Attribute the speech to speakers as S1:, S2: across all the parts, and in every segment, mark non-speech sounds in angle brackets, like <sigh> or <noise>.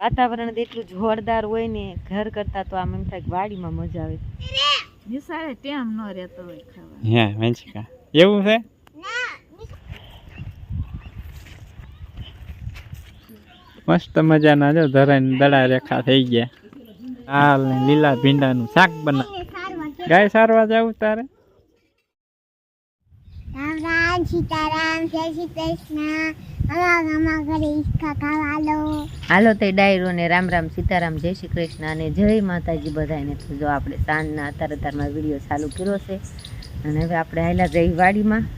S1: વાતાવરણ એટલું જોરદાર હોય ને ઘર કરતા તો આમ એમ થાય કે વાડીમાં મજા આવે.
S2: નિશાળે ટેમ ન રહેતો હોય ખાવા.
S3: હે વેચકા. એવું છે? મસ્ત મજાના જો ધરાઈને દડા રેખા થઈ ગયા. હાલ ને લીલા ભીંડાનું શાક બના ગાય સારવા જાવ તારે?
S4: રામ રામ સીતારામ જય શ્રી કૃષ્ણ.
S1: હાલો તે ડાયરો ને રામ રામ, સીતારામ, જય શ્રી કૃષ્ણ અને જય માતાજી બધાને જો આપણે સાંજના અતાર અતારમાં વીડિયો ચાલુ કર્યો છે અને હવે આપણે આવેલા જઈ વાડીમાં.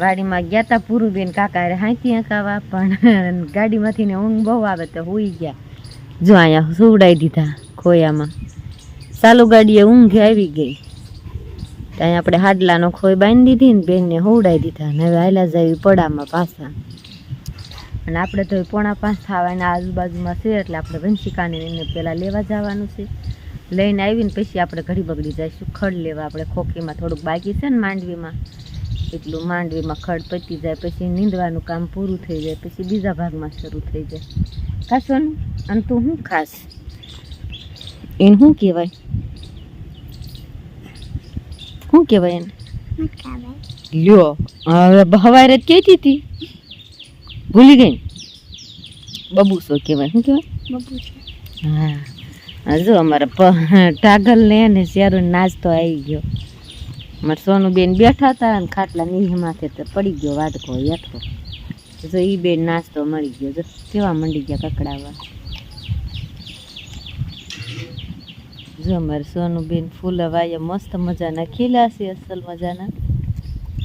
S1: વાડીમાં ગયા તા પૂરું બેન કાકા હાંકી હાંતી હકાવા, પણ <laughs> ગાડીમાંથી ને ઊંઘ બહુ આવે તો હોઈ ગયા. જો અહીંયા સુવડાવી દીધા ખોયામાં. ચાલુ ગાડીએ ઊંઘ આવી ગઈ. ત્યાં આપણે હાડલાનો ખોઈ બાંધી દીધી ને બેનને હોવડાવી દીધા ને હવે આયલા જાય પડામાં પાછા. અને આપણે તો પોણા પાંચ થવાના આજુબાજુમાં છે, એટલે આપણે વંશિકાને એને પહેલાં લેવા જવાનું છે. લઈને આવીને પછી આપણે ઘડી બગડી જઈશું. ખડ લેવા આપણે ખોખીમાં થોડુંક બાકી છે ને માંડવીમાં. એટલું માંડવીમાં ખડ પતી જાય, પછી નીંદવાનું કામ પૂરું થઈ જાય, પછી બીજા ભાગમાં શરૂ થઈ જાય. ખાસોન અને તું શું ખાસ એને શું કહેવાય? શું કહેવાય એને? લ્યો હવે ભવાઈ જ કહેતી હતી. ભૂલી ગઈ. બબુસો કહેવાય. શું કહેવાય? હા. હા જો અમારા ટાગલ ને ને શેરો નાસ્તો આવી ગયો. અમારે સોનું બેન બેઠા હતા અને ખાટલા નીહ માથે તો પડી ગયો વાટકો હેઠો. જો એ બેન નાસ્તો મળી ગયો. જો કેવા મંડી ગયા કકડાવા. જો અમારે સોનું બેન ફૂલ વાયા મસ્ત મજાના ખીલા છે અસલ મજાના.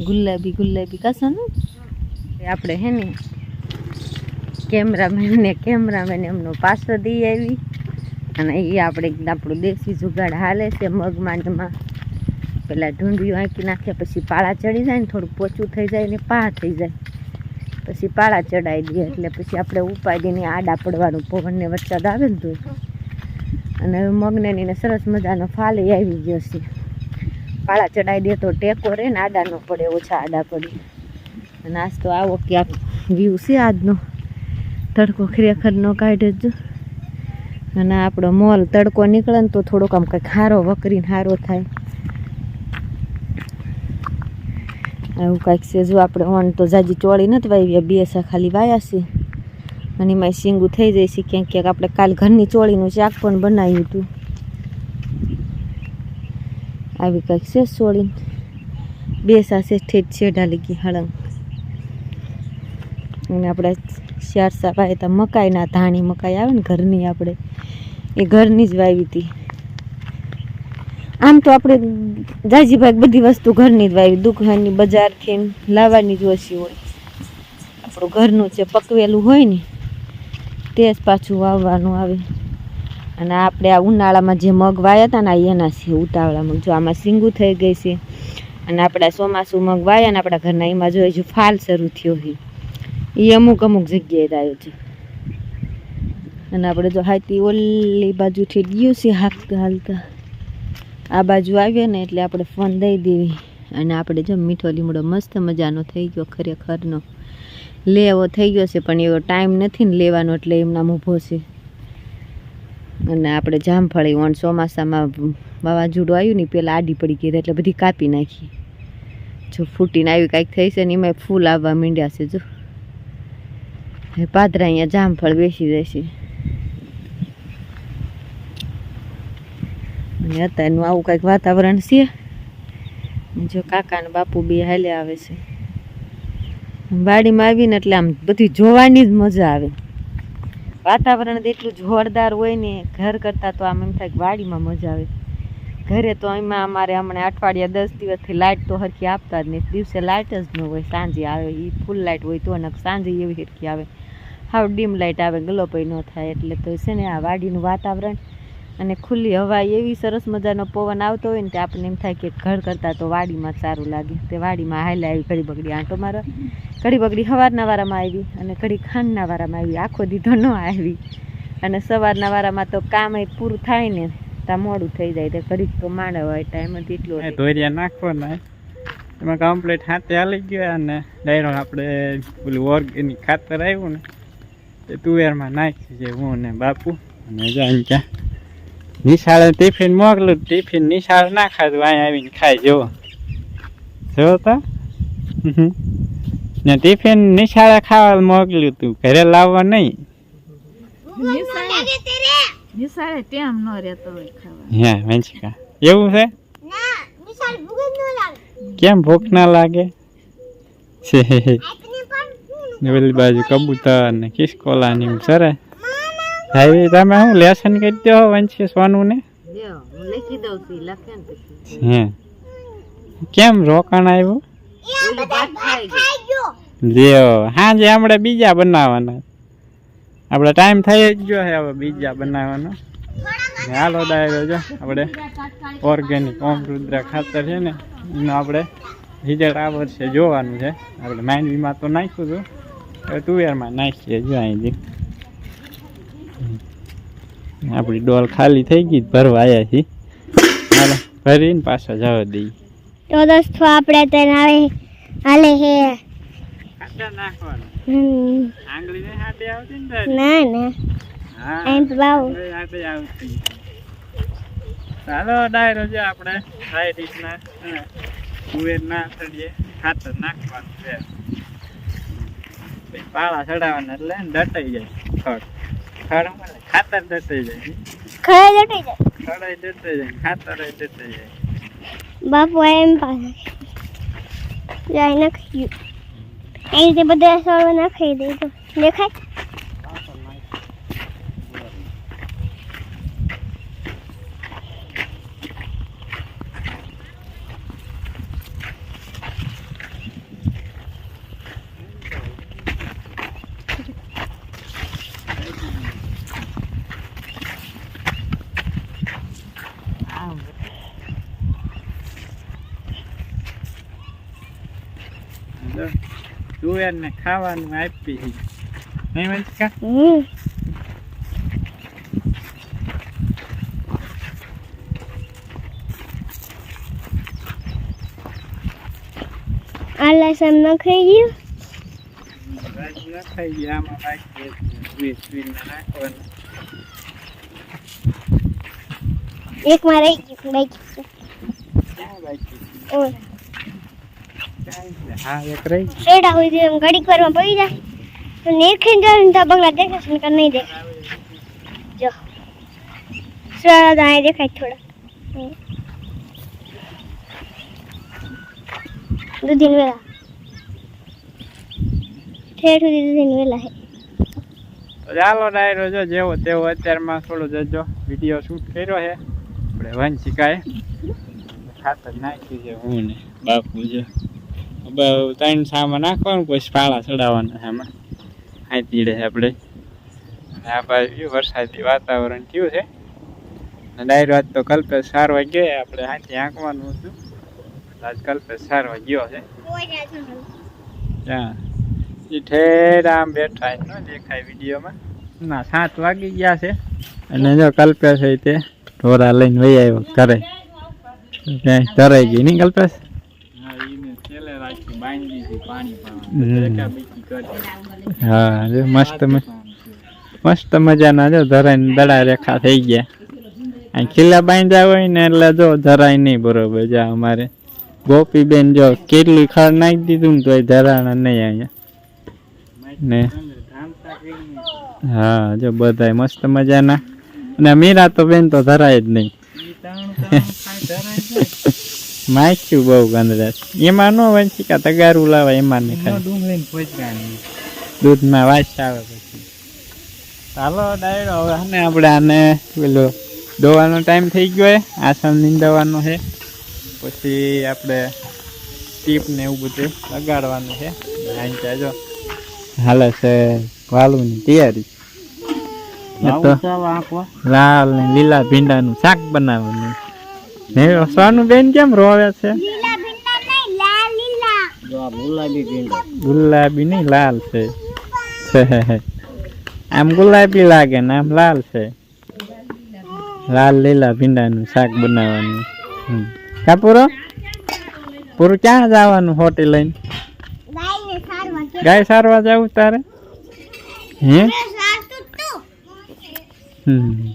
S1: ગુલાબી ગુલાબી કાશોનું આપણે હે ને કેમેરામેન ને કેમેરામેન એમનો પાછો દઈ આવી. અને એ આપણે આપણું દેશી જુગાડ હાલે છે મગમાંડમાં પેલા ઢૂંઢિયું આંકી નાખ્યા, પછી પાળા ચડી જાય ને થોડું પોચું થઈ જાય ને પા થઈ જાય. પછી પાળા ચડાવી દઈએ એટલે પછી આપણે ઉપાડીને આડા પડવાનું પવનને વરસાદ આવે ને તો અને મગને એને સરસ મજાનો ફાલી આવી ગયો છે. ફાળા ચડાવી દે તો ટેકો રહે ને આડા ન પડે, ઓછા આડા પડે. અને આજ તો આવો ક્યાંક વ્યૂ છે આજનો. તડકો ખરેખર ન કાઢે જ. અને આપણો મોલ તડકો નીકળે ને તો થોડોક આમ કંઈક હારો વકરીને હારો થાય. એવું કાંઈક છે, જો આપણે ઓન તો જાજી ચોળી નથી વાવી, બે ખાલી વાયા છે. અને એમાં શીંગું થઈ જાય છે. ક્યાંક ક્યાંક આપણે કાલ ઘરની ચોળીનું શાક પણ બનાવ્યું હતું. આવી કાંઈક છે ચોળી. બે સાસે ઠેઠ છેડા લીધી હળંગ. અને આપણે ચાર સા વાય તો મકાઈના ધાણી મકાઈ આવે ને ઘરની આપણે. એ ઘરની જ વાવી હતી. આમ તો આપણે જાજીભાઈ બધી વસ્તુ ઘરની જ વાવી. દુકાનની બજારથી લાવવાની જ ઓછી હોય. આપણું ઘરનું જે પકવેલું હોય ને તે જ પાછું વાવવાનું આવે. અને આપણે આ ઉનાળામાં જે મગ વાયા હતા ને એના છે ઉતાવળા મગ. જો આમાં સિંગુ થઈ ગઈ છે, અને આપણા ચોમાસું મગ વાયા ને આપણા ઘરના, એમાં જો હજુ ફાલ શરૂ થયો છે. એ અમુક અમુક જગ્યાએ જ આવ્યો છે. અને આપણે જો હાથી ઓલી બાજુથી ગયું છે હાલતા હાલતા. આ બાજુ આવીએ ને એટલે આપણે ફોન દઈ દેવી. અને આપણે જો મીઠો લીમડો મસ્ત મજાનો થઈ ગયો ખરેખરનો. લેવો થઈ ગયો છે, પણ એવો ટાઈમ નથી ને લેવાનો એટલે એમના ઊભો છે. અને આપણે જામફળી વણ ચોમાસામાં વાવાઝોડું આવ્યું ને પહેલાં આડી પડી ગઈ એટલે બધી કાપી નાખી. જો ફૂટીને આવી કાંઈક થઈ છે ને એમાં ફૂલ આવવા માંડ્યા છે, જો. પાદરા અહીંયા જામફળ બેસી જશે અને અત્યારનું આવું કંઈક વાતાવરણ છે. જો કાકા ને બાપુ બી હાલે આવે છે. વાડીમાં આવીને એટલે આમ બધી જોવાની જ મજા આવે. વાતાવરણ એટલું જોરદાર હોય ને, ઘર કરતાં તો આમ એમ થાય વાડીમાં મજા આવે. ઘરે તો એમાં અમારે હમણાં અઠવાડિયા દસ દિવસથી લાઇટ તો હરખી આપતા જ નહીં. દિવસે લાઇટ જ ન હોય, સાંજે આવે એ ફૂલ લાઇટ હોય તો ને સાંજે એવી હરખી આવે. હાવ ડીમ લાઇટ આવે, ગલોપય ન થાય એટલે તો છે ને આ વાડીનું વાતાવરણ અને ખુલ્લી હવા એવી સરસ મજાનો પવન આવતો હોય ને તે આપણને એમ થાય કે ઘર કરતાં તો વાડીમાં સારું લાગે. તે વાડીમાં હાલે આવી ઘડી બગડી આંટો મારો. ઘડી બગડી સવારના વારામાં આવી અને ઘડી ખાંડના વારામાં આવી. આખો દીધો ન આવી. અને સવારના વારામાં તો કામ એ પૂરું થાય ને ત્યાં મોડું થઈ જાય. તે ઘડીક તો માંડવા હોય ટાઈમ જ એટલો
S3: ધોરિયા નાખવાના. એમાં કમ્પ્લીટ હાથે હાલી ગયો અને ડાયરો આપણે પેલું ઓર્ગેનિક ખાતર આવ્યું ને તે તુવેરમાં નાખી છે હું ને બાપુ. અને જાય ક્યાં. નિશાળે ટિફિન મોકલું ટિફિન નિશાળ ના ખાધું અહીંયા આવીને ખાઈ જુઓ. જો તો. ને ટિફિન નિશાળે ખાવા મોકલ્યું તું ઘરે લાવવા નહીં.
S2: નિશાળે નિશાળે ટેમ ન રહેતો હોય ખાવા
S3: હે વંશિકા એવું છે?
S4: ના વિશાલ ભૂખ ન લાગે?
S3: કેમ ભૂખ ના લાગે છે ઓલી બાજુ કબૂતર ને ખિસકોલા ને સરે ભાઈ તમે શું લેસન કરી દો વંશી સોનું ને
S1: હું લખી દઉં છું લખે ને પછી.
S3: હે. કેમ રોકાણ આવ્યું? લ્યો હાજે આપણે બીજા બનાવવાના આપણે ટાઈમ થઈ જ ગયો છે હવે બીજા બનાવવાનો. હાલો ડાયરો જો આપણે ઓર્ગેનિક ઓમ રુદ્રા ખાતર છે ને એનું આપણે રિઝલ્ટ આ વર્ષે જોવાનું છે. આપણે માંડવીમાં તો નાખ્યું હતું હવે તુવેરમાં નાખીએ જો અહીંથી. આપણી ડોલ ખાલી થઈ ગઈ ભરવા આવ્યા છીએ. હાલો ભરીને પાછા જવા દઈએ.
S4: તો દોસ્તો આપણે તેને આવે હાલે હે.
S3: ને?
S4: ના એમ બાવ
S3: ચાલો ડાયરો આપણે. રીતના. તુવેર ખાતર નાખવાનું છે. પાળા ચડાવવાના એટલે ને દટાઈ જાય. ખડ. ખડ મળે ખાતર દટાઈ જાય.
S4: ખરે જટી જાય.
S3: ખડાઈ દટાઈ જાય ખાતર દટાઈ જાય.
S4: બાપુ એમ પાસે જાય નાખી એ રીતે બધા સળો નાખી દે તો. દેખાય
S3: જો, તુવેર ને ખાવાનું આપી નહીં વંશિકા
S4: આ લસણ ગયું?
S3: એક નખાઈ ગઈ આમાં બાકી વીસ વીસ નાખવાનું.
S4: એકમાં રહી ગયું બાકી ઓય?
S3: ચાલો ડાયરો, જો જેવો તેવો અત્યારમાં થોડો જજો. વીડિયો શૂટ કર્યો છે. આપણે વંશિકાએ. ખાતર નાખી છે, હું ને બાપુ છે ત્રણ સામાં નાખવાનું, પછી પાળા ચડાવવાના આમાં હાથી રહે આપણે. આ બાજુ વરસાદી વાતાવરણ થયું છે. ડાયરો આજ તો કલ્પેશ સારવા ગયો આપણે હાથી આંકવાનું હતું. આજ કલ્પેશ સારવા ગયો છે. ત્યાં. એ ઠેર આમ બેઠા ન દેખાય વિડીયોમાં. ના, સાત વાગી ગયા છે. અને જો કલ્પેશ તે ઢોરા લઈને વહી આવ્યો ઘરે. ક્યાંય તરાઈ ગઈ નહીં કલ્પેશ હા જો મસ્ત મસ્ત મજાના જો ધરાઈને દડા રેખા થઈ ગયા. અહીં ખીલા બાંધ્યા હોય ને એટલે જો ધરાય નહીં બરોબર. જા અમારે ગોપીબેન જો કેટલી ખાડ નાખી દીધું ને તોય ધરાણા નહીં અહીંયા ને? હા જો બધાય મસ્ત મજાના. અને મીરા તો બેન તો ધરાય જ નહીં. માખ્યું બહુ ગંદરાશ એમાં નો વંશિકા તગારું લાવે એમાં નહીં ખાય દૂધમાં વાસ આવે પછી. ચાલો ડાયરો હવે હે ને આપણે આને પેલો દવાનો ટાઈમ થઈ ગયો છે આસન નીંદવાનો છે પછી આપણે ટીપ ને એવું બધું લગાડવાનું છે અહીં ત્યાં હાલે છે વાલુની તૈયારી. લાલ ને લીલા ભીંડાનું શાક બનાવવાનું ને સોનું બેન કેમ રોવે છે? ગુલાબી નહીં, લાલ છે. <laughs> આમ ગુલાબી લાગે ને આમ લાલ છે. લાલ લીલા ભીંડાનું શાક બનાવવાનું. કા પૂરો પૂરું ક્યાં જવાનું હોટી લઈને? ગાય સારવા જવું તારે? હે? હમ.